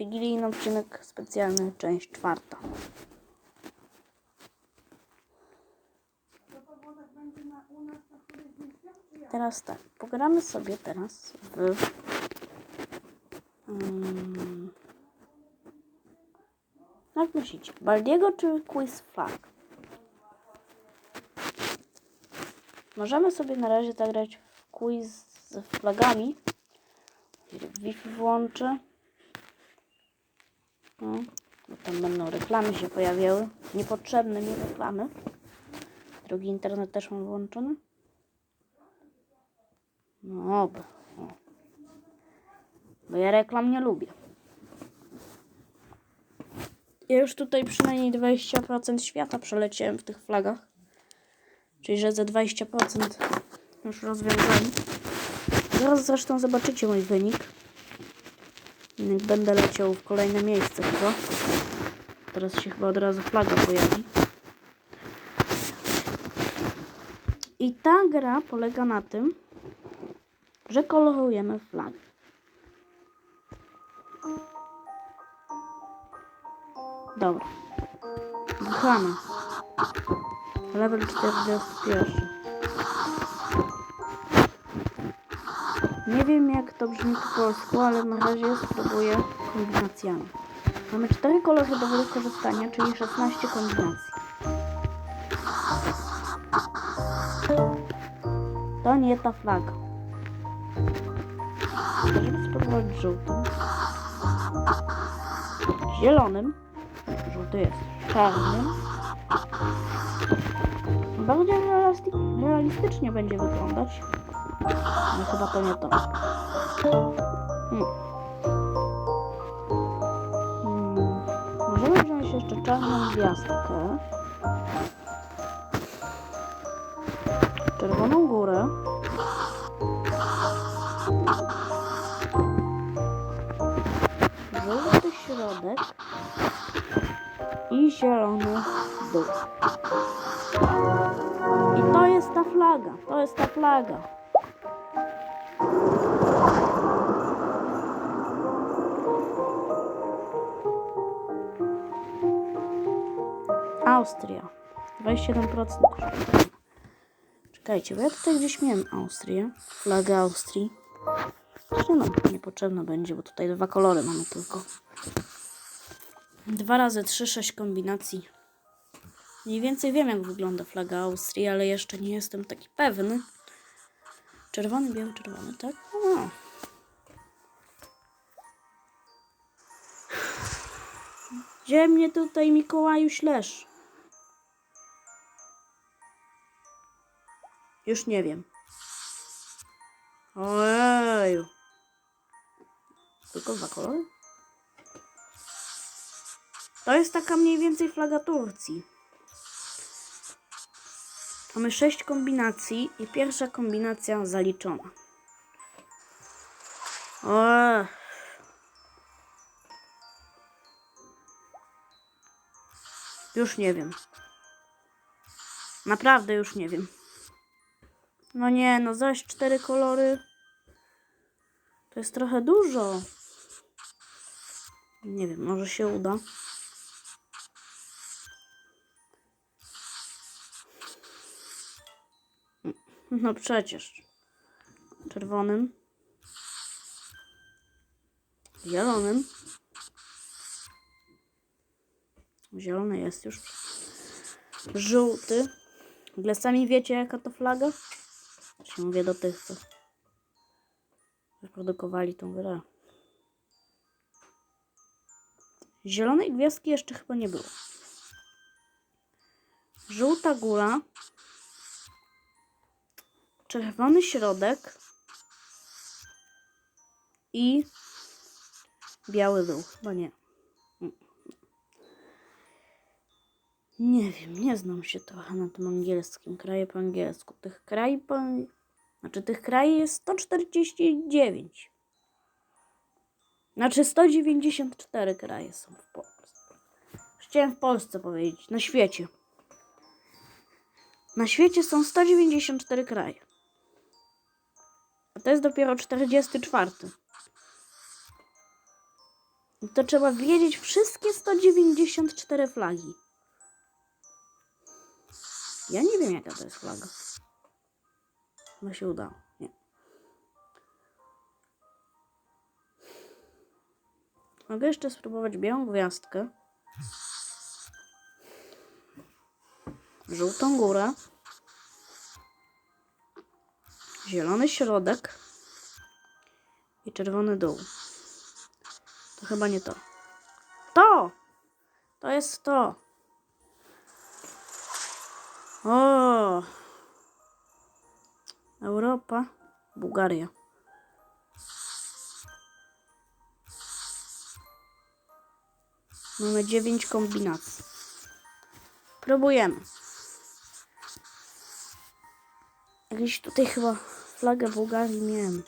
Wigilijny odcinek specjalny, część czwarta. Teraz tak, pogramy sobie teraz w... Um, jak myślicie, Baldiego czy Quiz Flag? Możemy sobie na razie zagrać w quiz z flagami. Wi-Fi włączę. No, tam będą reklamy się pojawiały. Niepotrzebne mi reklamy. Drugi internet też mam włączony. No, bo, bo ja reklam nie lubię. Ja już tutaj przynajmniej 20% świata przeleciałem w tych flagach. Czyli, że za 20% już rozwiązałem. Zaraz zresztą zobaczycie mój wynik. Będę leciał w kolejne miejsce chyba. Teraz się chyba od razu flaga pojawi. I ta gra polega na tym, że kolorujemy flagi. Dobra. Wychamy. Level 41. Nie wiem jak to brzmi po polsku, ale na razie spróbuję kombinacjami. Mamy cztery kolory do wykorzystania, czyli 16 kombinacji. To nie ta flaga. Możemy spróbować żółtym. Zielonym. Żółty jest czarnym. Bardziej realisty- realistycznie będzie wyglądać. No chyba to nie to. Hmm. Hmm. Możemy wziąć jeszcze czarną gwiazdkę. Czerwoną górę. Żółty środek. I zielony dół. I to jest ta flaga. To jest ta flaga. Austria. 27%. Czekajcie, bo ja tutaj gdzieś miałem Austrię. Flagę Austrii. Zresztą no, będzie, bo tutaj dwa kolory mamy tylko. Dwa razy trzy, sześć kombinacji. Mniej więcej wiem, jak wygląda flaga Austrii, ale jeszcze nie jestem taki pewny. Czerwony, biały, czerwony, tak? O. Gdzie mnie tutaj Mikołaju ślesz? Już nie wiem. Ojeju. Tylko dwa kolory? To jest taka mniej więcej flaga Turcji. Mamy sześć kombinacji i pierwsza kombinacja zaliczona. O. Już nie wiem. Naprawdę już nie wiem. No nie, no zaś cztery kolory. To jest trochę dużo. Nie wiem, może się uda. No przecież. Czerwonym. Zielonym. Zielony jest już. Żółty. W sami wiecie jaka to flaga? Się mówię do tych, co wyprodukowali tą grę. Zielonej gwiazdki jeszcze chyba nie było. Żółta góra. Czerwony środek. I biały dół. Chyba nie. Nie wiem, nie znam się trochę na tym angielskim. Kraje po angielsku. Tych kraj po... Znaczy tych krajów jest 149. Znaczy 194 kraje są w Polsce. Chciałem w Polsce powiedzieć. Na świecie. Na świecie są 194 kraje. A to jest dopiero 44. I To trzeba wiedzieć wszystkie 194 flagi. Ja nie wiem, jaka to jest flaga. Chyba się udało. Nie. Mogę jeszcze spróbować białą gwiazdkę. Żółtą górę. Zielony środek. I czerwony dół. To chyba nie to. To! To jest to. O! Europa, Bułgaria. Mamy dziewięć kombinacji. Próbujemy. Jakieś tutaj chyba flagę Bułgarii miałem.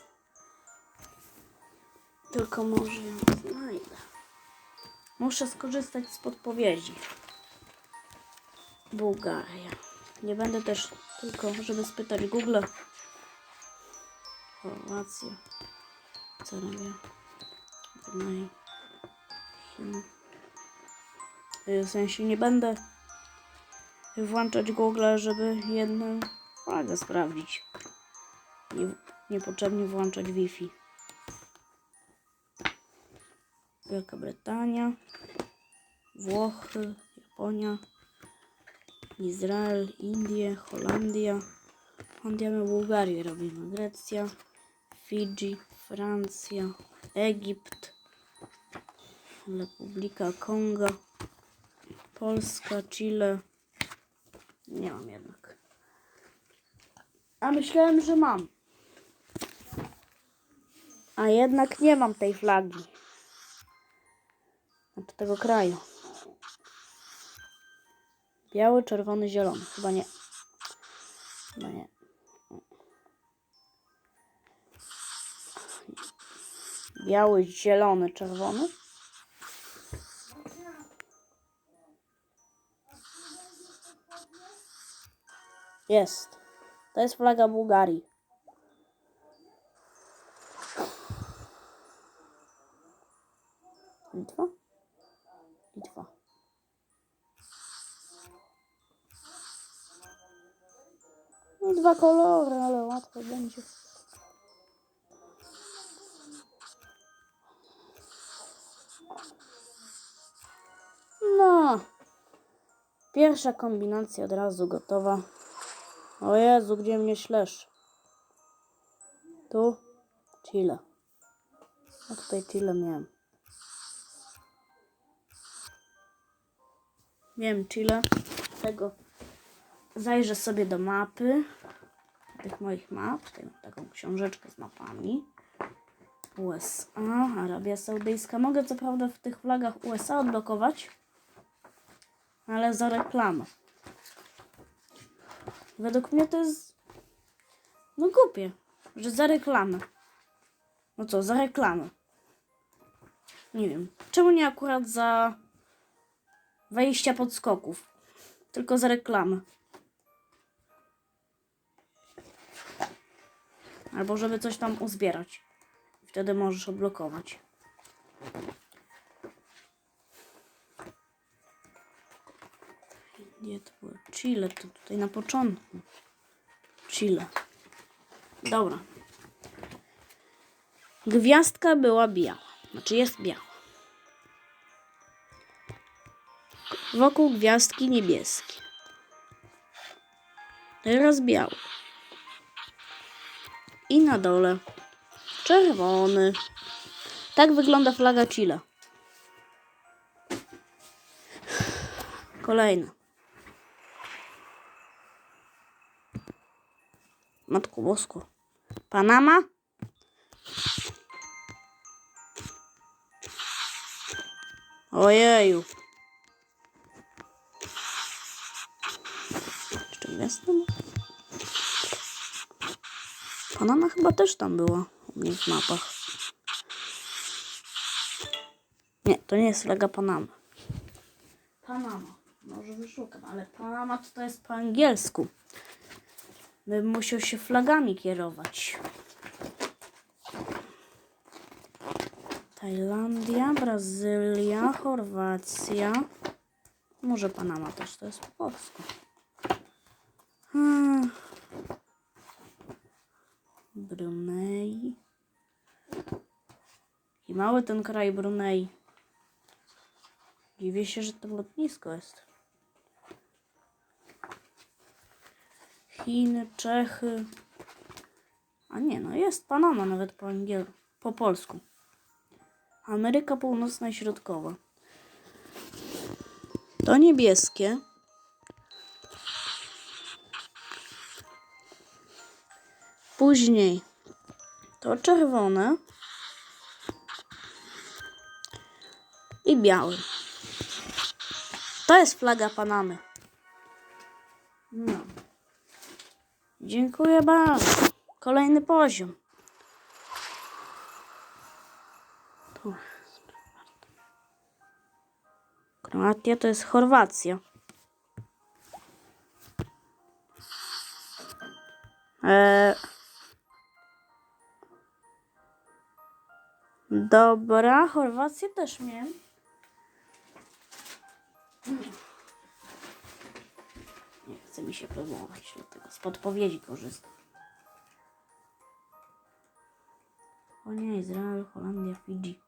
Tylko może ją znajdę. Muszę skorzystać z podpowiedzi. Bułgaria. Nie będę też tylko, żeby spytać Google. Chorwacja. Serbia. Brunei. Chiny. W sensie nie będę włączać Google, żeby jedną flagę sprawdzić. Nie, niepotrzebnie włączać Wi-Fi. Wielka Brytania, Włochy, Japonia, Izrael, Indie, Holandia. Holandiamy Bułgarię robimy. Grecja, Fidżi, Francja, Egipt, Republika Konga, Polska, Chile. Nie mam jednak. A myślałem, że mam. A jednak nie mam tej flagi. Znaczy tego kraju. Biały, czerwony, zielony. Chyba nie. Chyba nie. Biały, zielony, czerwony. Jest. To jest flaga Bułgarii. Litwa? Litwa. Dwa kolory, ale łatwo będzie. No. Pierwsza kombinacja od razu gotowa. O Jezu, gdzie mnie ślesz? Tu? Chile. A tutaj Chile miałem. Wiem, Chile. Tego zajrzę sobie do mapy. Tych moich map. Tutaj mam taką książeczkę z mapami. USA, Arabia Saudyjska. Mogę co prawda w tych flagach USA odblokować, ale za reklamę. Według mnie to jest no głupie, że za reklamę. No co, za reklamę. Nie wiem. Czemu nie akurat za wejścia podskoków? Tylko za reklamę. Albo żeby coś tam uzbierać. Wtedy możesz odblokować. Nie, to było Chile, to tutaj na początku. Chile. Dobra. Gwiazdka była biała. Znaczy jest biała. Wokół gwiazdki niebieskie. Teraz biały. I na dole czerwony. Tak wygląda flaga Chile. Kolejna. Matku Bosko. Panama? Ojeju. Panama chyba też tam była u mnie w mapach. Nie, to nie jest flaga Panamy. Panama. Może wyszukam, ale Panama to, to jest po angielsku. Bym musiał się flagami kierować. Tajlandia, Brazylia, Chorwacja. Może Panama też, to jest po polsku. Hmm. Brunei. I mały ten kraj Brunei. Dziwię się, że to lotnisko jest. Chiny, Czechy. A nie, no jest Panama nawet po angiel... po polsku. Ameryka Północna i Środkowa. To niebieskie. Później to czerwone i biały. To jest flaga Panamy. No. Dziękuję bardzo. Kolejny poziom. Kroatia to jest Chorwacja. Dobra, Chorwację też miałem. Nie chce mi się próbować, dlatego z podpowiedzi korzystam. O nie, Izrael, Holandia, Fidżi.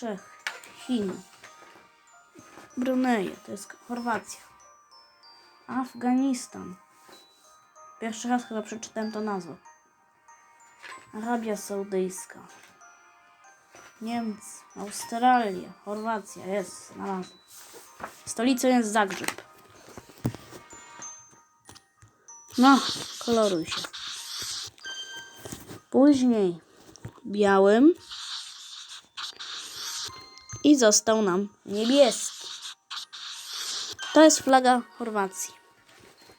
Afryki, Czechy, Chiny, Brunei, to jest Chorwacja, Afganistan. Pierwszy raz chyba przeczytałem to nazwę. Arabia Saudyjska. Niemcy, Australia, Chorwacja, jest, znalazłem. Stolicą jest Zagrzeb. No, koloruj się. Później białym i został nam niebieski. To jest flaga Chorwacji.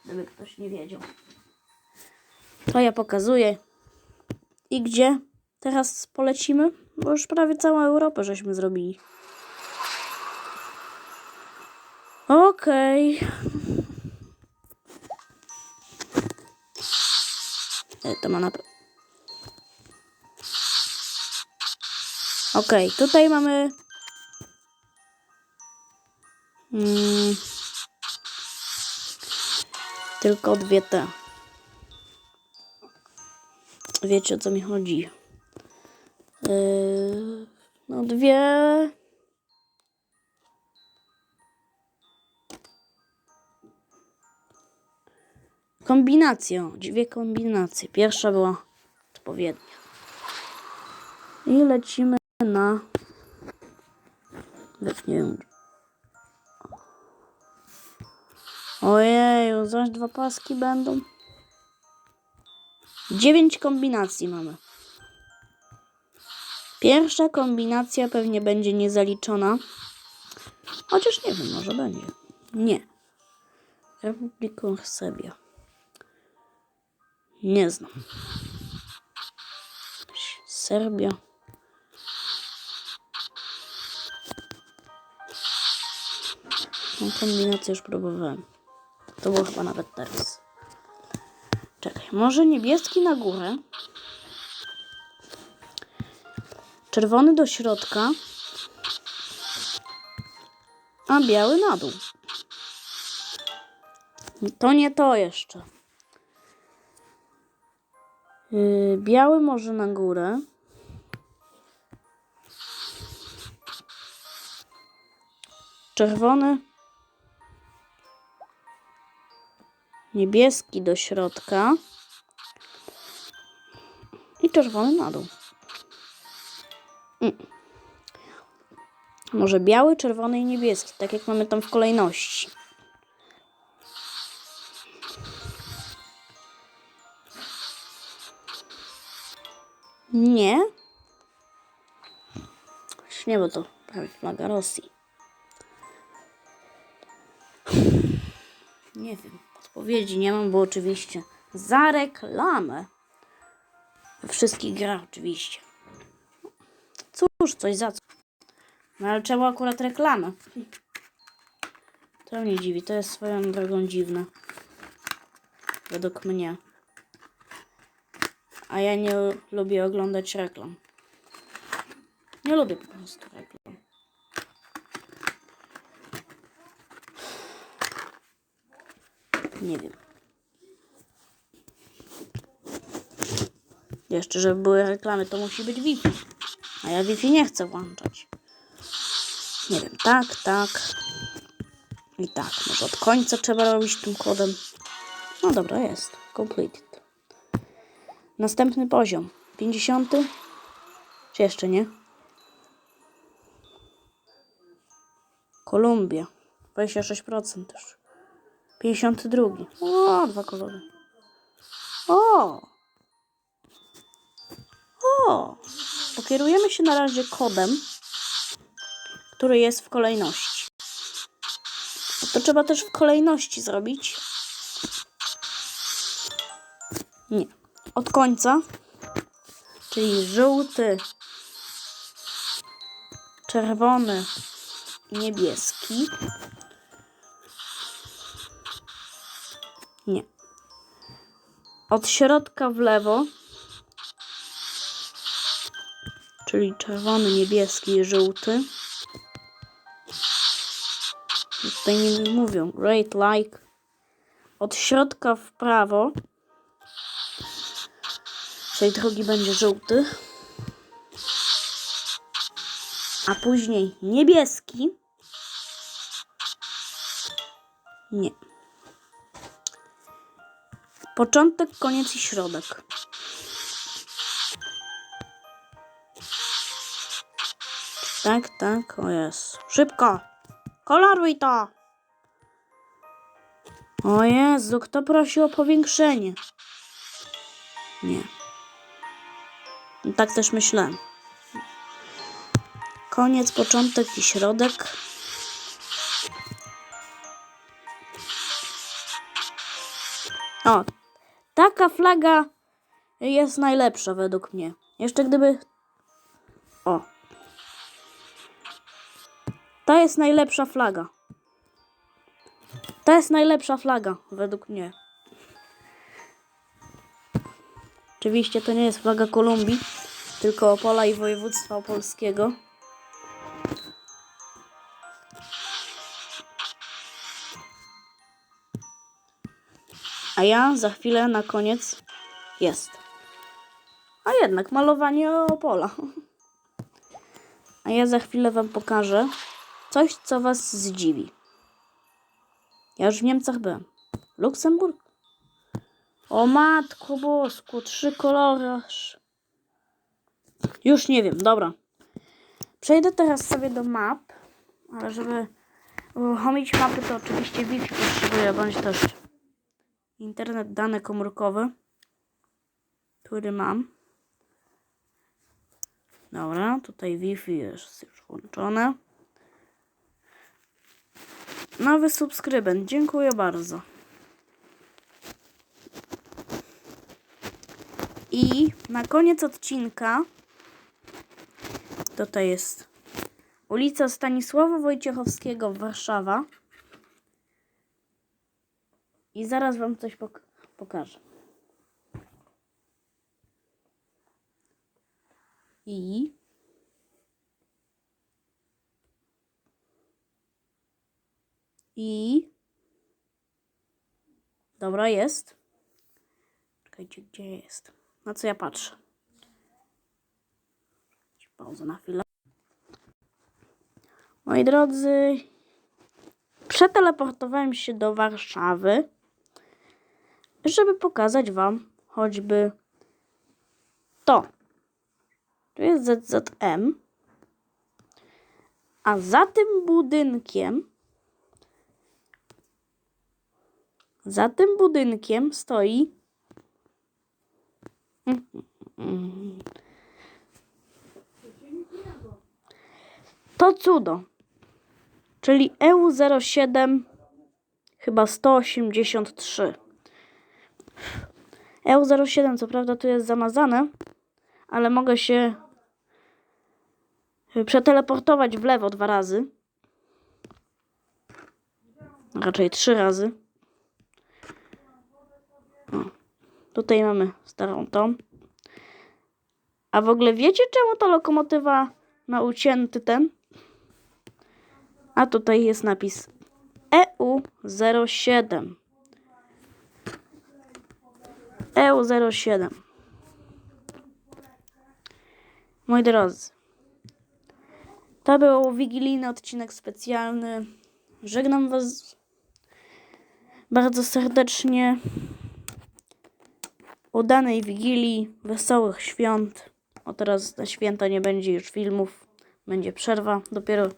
Gdyby ktoś nie wiedział. To ja pokazuję. I gdzie teraz polecimy? Bo już prawie całą Europę żeśmy zrobili. Okej. E, To ma na... Okej, tutaj mamy... Mm, tylko dwie te. Wiecie o co mi chodzi. Yy, no dwie. Kombinacje, dwie kombinacje. Pierwsza była odpowiednia. I lecimy na. Nie. Ojeju, zaś dwa paski będą. Dziewięć kombinacji mamy. Pierwsza kombinacja pewnie będzie niezaliczona. Chociaż nie wiem, może będzie. Nie. Republiką Serbia. Nie znam. Serbia. Tą kombinację już próbowałem. To było chyba nawet teraz. Czekaj, może niebieski na górę. Czerwony do środka. A biały na dół. To nie to jeszcze. Yy, biały może na górę. Czerwony. Niebieski do środka. I czerwony na dół. Mm. Może biały, czerwony i niebieski, tak jak mamy tam w kolejności. Nie. Już Nie, bo to prawie flaga Rosji. Nie wiem, odpowiedzi nie mam, bo oczywiście za reklamę We wszystkich grach oczywiście. Cóż, coś za co. No ale czemu akurat reklamy? To mnie dziwi, to jest swoją drogą dziwne. Według mnie. A ja nie lubię oglądać reklam. Nie lubię po prostu reklam. Nie wiem. Jeszcze, żeby były reklamy, to musi być Wi-Fi. A ja Wi-Fi nie chcę włączać. Nie wiem, tak, tak. I tak, może od końca trzeba robić tym kodem. No dobra, jest. Completed. Następny poziom. 50. Czy jeszcze nie? Kolumbia. 26% też. 52. O, dwa kolory. O! O! Pokierujemy się na razie kodem, który jest w kolejności. To trzeba też w kolejności zrobić. Nie. Od końca. Czyli żółty, czerwony, niebieski. Od środka w lewo. Czyli czerwony, niebieski i żółty. Tutaj nie mówią. Rate like. Od środka w prawo. Czyli drugi będzie żółty. A później niebieski. Nie. Początek, koniec i środek. Tak, tak, o jest. Szybko! Koloruj to! O Jezu, kto prosi o powiększenie? Nie. Tak też myślałem. Koniec, początek i środek. O, taka flaga jest najlepsza według mnie. Jeszcze gdyby. O. To jest najlepsza flaga. To jest najlepsza flaga według mnie. Oczywiście to nie jest flaga Kolumbii, tylko Opola i województwa opolskiego. A ja za chwilę na koniec jest. A jednak malowanie Opola. A ja za chwilę wam pokażę coś, co was zdziwi. Ja już w Niemcach byłem. Luksemburg. O matko bosku, trzy kolory. Już nie wiem, dobra. Przejdę teraz sobie do map, ale żeby uruchomić mapy, to oczywiście Wi-Fi potrzebuję, bądź też internet dane komórkowe, który mam. Dobra, tutaj Wi-Fi jest już włączone. Nowy subskrybent, dziękuję bardzo. I na koniec odcinka tutaj jest ulica Stanisława Wojciechowskiego, Warszawa. I zaraz wam coś pok pokażę. I i dobra jest. Czekajcie, gdzie jest? Na co ja patrzę? Pauzę na chwilę. Moi drodzy, przeteleportowałem się do Warszawy, żeby pokazać Wam choćby to. Tu jest ZZM, a za tym budynkiem, za tym budynkiem stoi To cudo. Czyli E EU07 chyba 183. EU07 co prawda tu jest zamazane, ale mogę się przeteleportować w lewo dwa razy. Raczej trzy razy. O, tutaj mamy starą tą. A w ogóle wiecie, czemu ta lokomotywa ma ucięty ten? A tutaj jest napis E EU07. EU07. Moi drodzy, to był wigilijny odcinek specjalny. Żegnam Was bardzo serdecznie. Udanej wigilii, wesołych świąt. O teraz na święta nie będzie już filmów. Będzie przerwa. Dopiero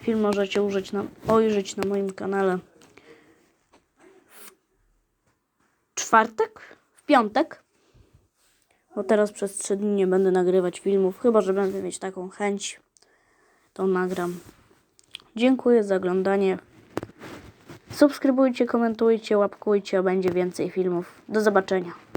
film możecie użyć na, ujrzeć na moim kanale w czwartek, piątek. Bo teraz przez trzy dni nie będę nagrywać filmów, chyba że będę mieć taką chęć, to nagram. Dziękuję za oglądanie. Subskrybujcie, komentujcie, łapkujcie, będzie więcej filmów. Do zobaczenia.